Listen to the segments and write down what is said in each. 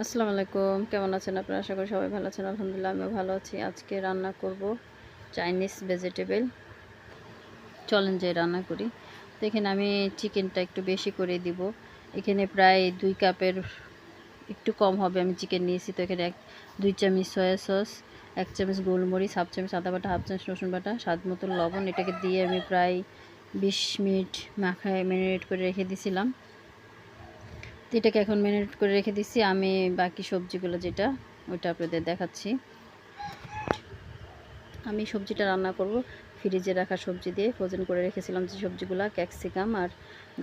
আসসালামু আলাইকুম। কেমন আছেন আপনারা? আশা করি সবাই ভালো আছেন। আলহামদুলিল্লাহ, আমিও ভালো আছি। আজকে রান্না করব চাইনিজ ভেজিটেবল। চলেন যে রান্না করি। তো এখানে আমি চিকেনটা একটু বেশি করে দিব। এখানে প্রায় দুই কাপের একটু কম হবে। আমি চিকেন নিয়েছি, তো এখানে এক, দুই চামচ সয়া সস, এক চামচ গোলমরিচ, হাফ চামচ আদা বাটা, হাফ চামচ রসুন বাটা, স্বাদ মতো লবণ। এটাকে দিয়ে আমি প্রায় বিশ মিনিট মাখায় ম্যারিনেট করে রেখে দিয়েছিলাম এটাকে এখন ম্যারিনেট করে রেখে দিচ্ছি আমি বাকি সবজিগুলো যেটা, ওইটা আপনাদের দেখাচ্ছি। আমি সবজিটা রান্না করব। ফ্রিজে রাখা সবজি দিয়ে ফ্রোজেন করে রেখেছিলাম যে সবজিগুলো, ক্যাপসিকাম আর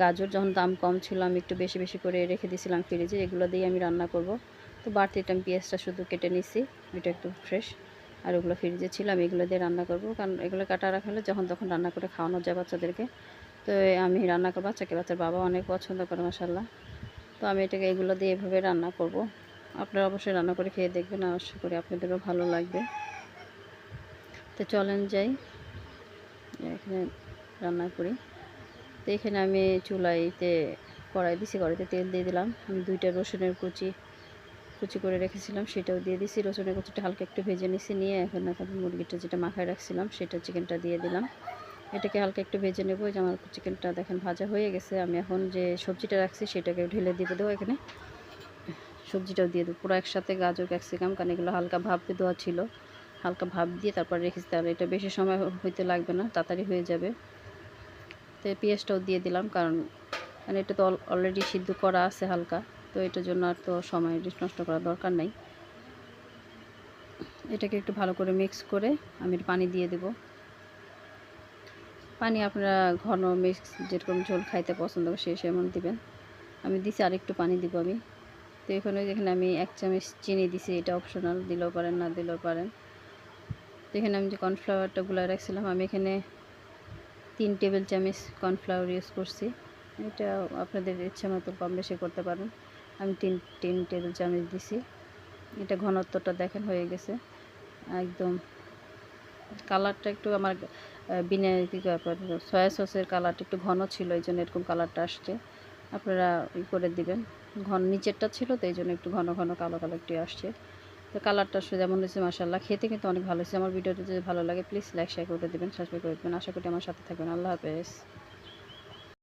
গাজর। যখন দাম কম ছিল, আমি একটু বেশি বেশি করে রেখে দিয়েছিলাম ফ্রিজে এগুলো দিয়ে আমি রান্না করব। তো বাড়তিটা আমি পেঁয়াজটা শুধু কেটে নিছি, এটা একটু ফ্রেশ আর ওগুলো ফ্রিজে ছিল, আমি এগুলো দিয়ে রান্না করব। কারণ এগুলো কাটা রাখা হলে যখন তখন রান্না করে খাওয়ানো যায় বাচ্চাদেরকে। তো আমি রান্না করব বাচ্চাকে বাচ্চার বাবা অনেক পছন্দ করে মশাল্লা তো আমি এটাকে এগুলো দিয়ে এভাবে রান্না করব। আপনারা অবশ্যই রান্না করে খেয়ে দেখবেন আশা করি আপনাদেরও ভালো লাগবে। তো চলেন যাই, এখানে রান্না করি। তো এখানে আমি চুলাইতে কড়াই দিছি, কড়াইতে তেল দিয়ে দিলাম। আমি দুইটা রসুনের কুচি কুচি করে রেখেছিলাম, সেটাও দিয়ে দিছি। রসুনের কুচিটা হালকা একটু ভেজে নিছি, নিয়ে এখন মুরগিটা যেটা মাখায় রাখছিলাম, সেটা চিকেনটা দিয়ে দিলাম। এটাকে হালকা একটু ভেজে নেব। যে আমার চিকেনটা দেখেন ভাজা হয়ে গেছে। আমি এখন যে সবজিটা রাখছি সেটাকে ঢেলে দিয়ে দেবো এখানে। সবজিটাও দিয়ে দেবো। পুরো একসাথে গাজর, ক্যাপসিকাম, কারণ এগুলো হালকা ভাপ দেওয়া ছিল। হালকা ভাপ দিয়ে তারপর রেখেছি। তাহলে এটা বেশি সময় হইতে লাগবে না, তাড়াতাড়ি হয়ে যাবে। তো পেঁয়াজটাও দিয়ে দিলাম, কারণ মানে এটা তো অলরেডি সিদ্ধ করা আছে হালকা। তো এটার জন্য আর তো সময় নষ্ট করার দরকার নেই। এটাকে একটু ভালো করে মিক্স করে আমি পানি দিয়ে দেবো। পানি আপনারা ঘন মিক্স যেরকম ঝোল খাইতে পছন্দ করে সেই সেমন দিবেন। আমি দিছি আরেকটু পানি দিব আমি। তো এখানে যেখানে আমি এক চামচ চিনি দিছি, এটা অপশনাল দিলেও পারেন, না দিলেও পারেন। তো এখানে আমি যে কর্নফ্লাওয়ারটা গুলা রাখছিলাম, আমি এখানে তিন টেবিল চামচ কর্নফ্লাওয়ার ইউজ করছি। এটা আপনাদের ইচ্ছা মতো কম বেশি করতে পারেন। আমি তিন তিন টেবিল চামচ দিছি। এটা ঘনত্বটা দেখেন হয়ে গেছে। একদম কালারটা একটু আমার বিনা সয়া সসের কালারটা একটু ঘন ছিল, এই জন্য এরকম কালারটা আসছে। আপনারা ই করে দিবেন। ঘন, নিচেরটা ছিল, তো এই জন্য একটু ঘন ঘন, কালো কালো একটু আসছে। তো কালারটা যেমন হয়েছে মাসাল্লাহ খেতে কিন্তু অনেক ভালো হয়েছে। আমার ভিডিওটা যদি ভালো লাগে প্লিজ লাইক শেয়ার করে দেবেন সাবস্ক্রাইব করে দেবেন। আশা করি আমার সাথে থাকবেন। আল্লাহ হাফেজ।